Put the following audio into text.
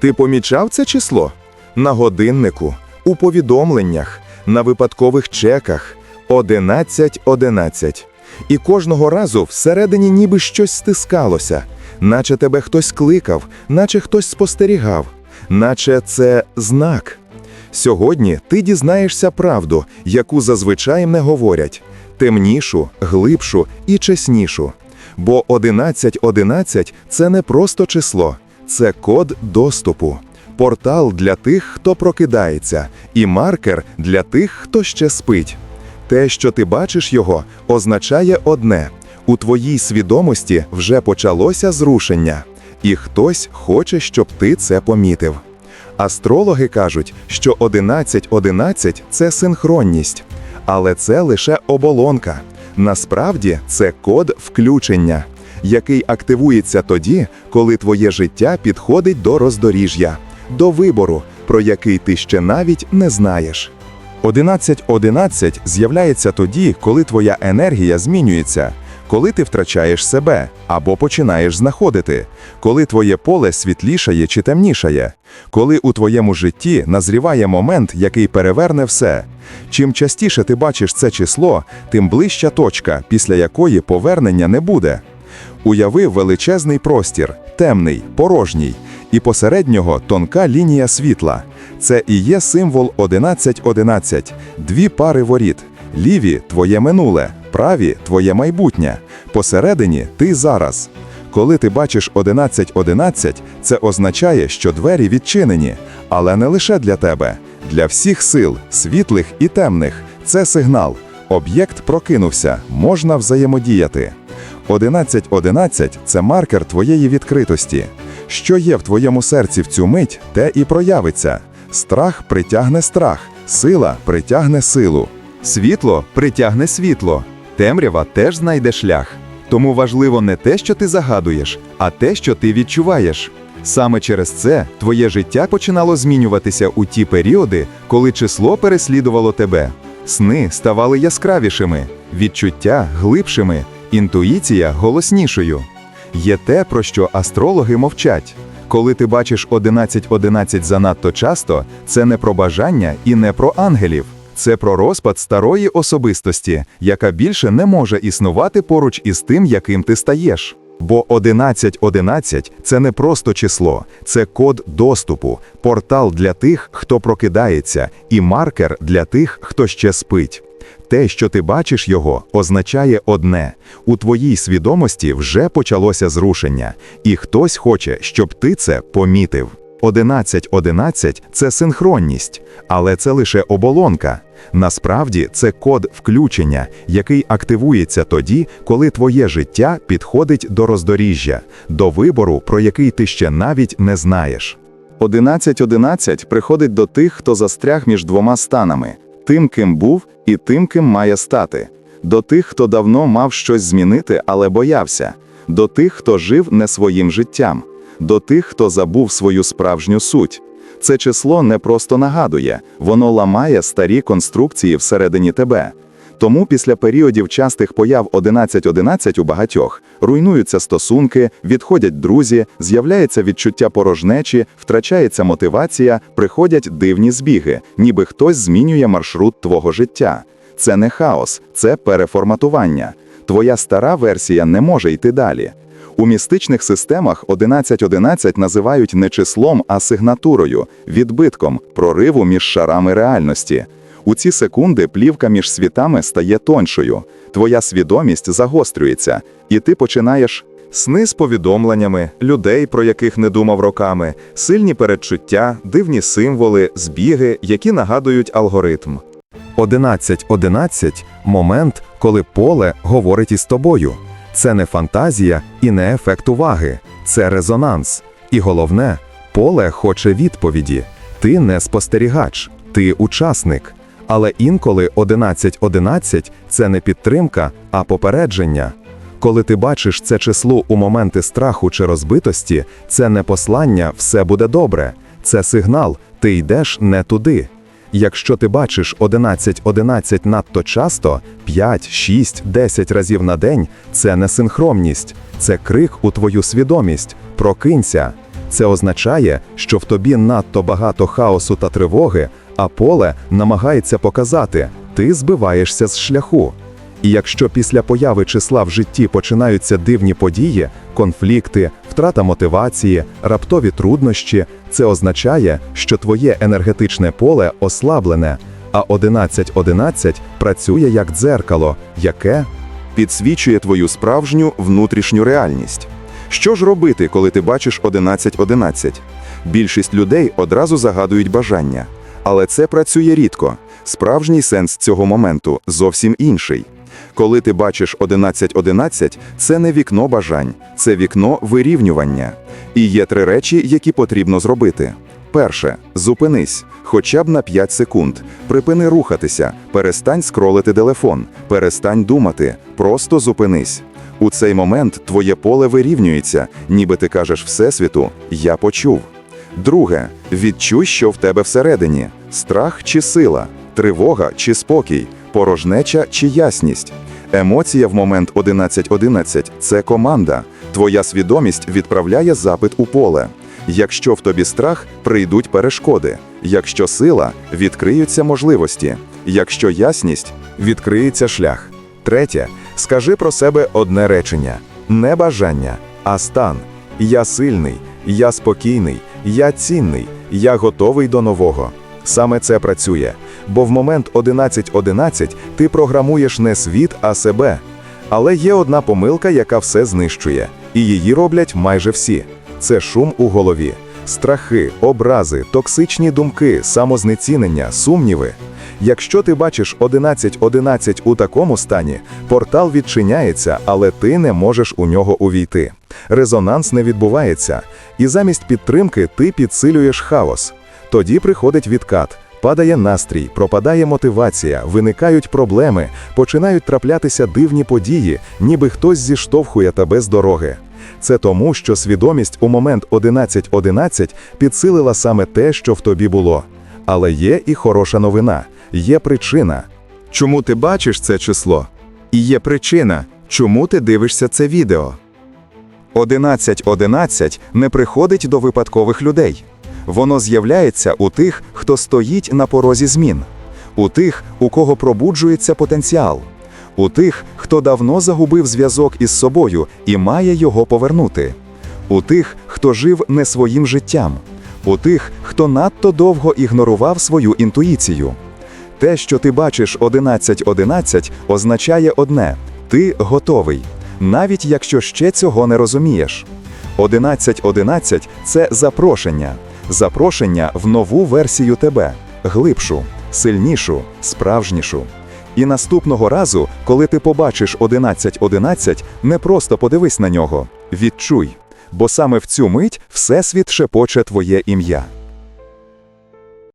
Ти помічав це число? На годиннику, у повідомленнях, на випадкових чеках 11.11. І кожного разу всередині ніби щось стискалося, наче тебе хтось кликав, наче хтось спостерігав, наче це знак. Сьогодні ти дізнаєшся правду, яку зазвичай не говорять темнішу, глибшу і чеснішу. Бо 11.11 – це не просто число, це код доступу, портал для тих, хто прокидається, і маркер для тих, хто ще спить. Те, що ти бачиш його, означає одне: у твоїй свідомості вже почалося зрушення, і хтось хоче, щоб ти це помітив. Астрологи кажуть, що 11.11 – це синхронність, але це лише оболонка. Насправді це код включення, який активується тоді, коли твоє життя підходить до роздоріжжя, до вибору, про який ти ще навіть не знаєш. 11.11 з'являється тоді, коли твоя енергія змінюється, коли ти втрачаєш себе або починаєш знаходити, коли твоє поле світлішає чи темнішає, коли у твоєму житті назріває момент, який переверне все. Чим частіше ти бачиш це число, тим ближча точка, після якої повернення не буде. Уяви величезний простір, темний, порожній, і посеред нього тонка лінія світла. Це і є символ 11.11, дві пари воріт. Ліві твоє минуле, праві твоє майбутнє. Посередині ти зараз. Коли ти бачиш 11.11, це означає, що двері відчинені, але не лише для тебе, для всіх сил, світлих і темних. Це сигнал. Об'єкт прокинувся, можна взаємодіяти. 11.11 – це маркер твоєї відкритості. Що є в твоєму серці в цю мить, те і проявиться. Страх притягне страх, сила притягне силу. Світло притягне світло, темрява теж знайде шлях. Тому важливо не те, що ти загадуєш, а те, що ти відчуваєш. Саме через це твоє життя починало змінюватися у ті періоди, коли число переслідувало тебе. Сни ставали яскравішими, відчуття глибшими, інтуїція голоснішою. Є те, про що астрологи мовчать. Коли ти бачиш 11.11 занадто часто, це не про бажання і не про ангелів. Це про розпад старої особистості, яка більше не може існувати поруч із тим, яким ти стаєш. Бо 11.11 – це не просто число, це код доступу, портал для тих, хто прокидається, і маркер для тих, хто ще спить. Те, що ти бачиш його, означає одне: у твоїй свідомості вже почалося зрушення, і хтось хоче, щоб ти це помітив. 11.11 – це синхронність, але це лише оболонка. Насправді це код включення, який активується тоді, коли твоє життя підходить до роздоріжжя, до вибору, про який ти ще навіть не знаєш. 11.11 приходить до тих, хто застряг між двома станами: тим, ким був, і тим, ким має стати, до тих, хто давно мав щось змінити, але боявся, до тих, хто жив не своїм життям, до тих, хто забув свою справжню суть. Це число не просто нагадує, воно ламає старі конструкції всередині тебе. Тому після періодів частих появ 11-11 у багатьох руйнуються стосунки, відходять друзі, з'являється відчуття порожнечі, втрачається мотивація, приходять дивні збіги, ніби хтось змінює маршрут твого життя. Це не хаос, це переформатування. Твоя стара версія не може йти далі. У містичних системах 11.11 називають не числом, а сигнатурою, відбитком, прориву між шарами реальності. У ці секунди плівка між світами стає тоншою, твоя свідомість загострюється, і ти починаєш сни з повідомленнями, людей, про яких не думав роками, сильні передчуття, дивні символи, збіги, які нагадують алгоритм. 11.11 – момент, коли поле говорить із тобою. Це не фантазія і не ефект уваги, це резонанс. І головне, поле хоче відповіді. Ти не спостерігач, ти учасник. Але інколи 11.11 – це не підтримка, а попередження. Коли ти бачиш це число у моменти страху чи розбитості, це не послання все буде добре, це сигнал, ти йдеш не туди. Якщо ти бачиш 11-11 надто часто, 5, 6, 10 разів на день, це не синхронність, це крик у твою свідомість. Прокинься. Це означає, що в тобі надто багато хаосу та тривоги, а поле намагається показати, ти збиваєшся з шляху. І якщо після появи числа в житті починаються дивні події, конфлікти, втрата мотивації, раптові труднощі, це означає, що твоє енергетичне поле ослаблене, а 11.11 працює як дзеркало, яке Підсвічує твою справжню внутрішню реальність. Що ж робити, коли ти бачиш 11.11? Більшість людей одразу загадують бажання. Але це працює рідко. Справжній сенс цього моменту зовсім інший. Коли ти бачиш 11.11, це не вікно бажань, це вікно вирівнювання. І є три речі, які потрібно зробити. Перше, зупинись, хоча б на 5 секунд. Припини рухатися, перестань скролити телефон, перестань думати, просто зупинись. У цей момент твоє поле вирівнюється, ніби ти кажеш Всесвіту Я почув. Друге, відчуй, що в тебе всередині: страх чи сила, тривога чи спокій, порожнеча чи ясність. Емоція в момент 11.11 – це команда. Твоя свідомість відправляє запит у поле. Якщо в тобі страх, прийдуть перешкоди. Якщо сила, відкриються можливості. Якщо ясність, відкриється шлях. Третє, скажи про себе одне речення: не бажання, а стан. Я сильний, я спокійний, я цінний, я готовий до нового. Саме це працює, бо в момент 11.11 ти програмуєш не світ, а себе. Але є одна помилка, яка все знищує, і її роблять майже всі. Це шум у голові, страхи, образи, токсичні думки, самознецінення, сумніви. Якщо ти бачиш 11.11 у такому стані, портал відчиняється, але ти не можеш у нього увійти. Резонанс не відбувається, і замість підтримки ти підсилюєш хаос. Тоді приходить відкат, падає настрій, пропадає мотивація, виникають проблеми, починають траплятися дивні події, ніби хтось зіштовхує тебе з дороги. Це тому, що свідомість у момент 11.11 підсилила саме те, що в тобі було. Але є і хороша новина, є причина. чому ти бачиш це число? І є причина, чому ти дивишся це відео. 11.11 не приходить до випадкових людей. Воно з'являється у тих, хто стоїть на порозі змін, у тих, у кого пробуджується потенціал, у тих, хто давно загубив зв'язок із собою і має його повернути, у тих, хто жив не своїм життям, у тих, хто надто довго ігнорував свою інтуїцію. Те, що ти бачиш 11.11, означає одне: ти готовий, навіть якщо ще цього не розумієш. 11.11 – це запрошення, запрошення в нову версію тебе, глибшу, сильнішу, справжнішу. І наступного разу, коли ти побачиш 11.11, не просто подивись на нього, відчуй, бо саме в цю мить Всесвіт шепоче твоє ім'я.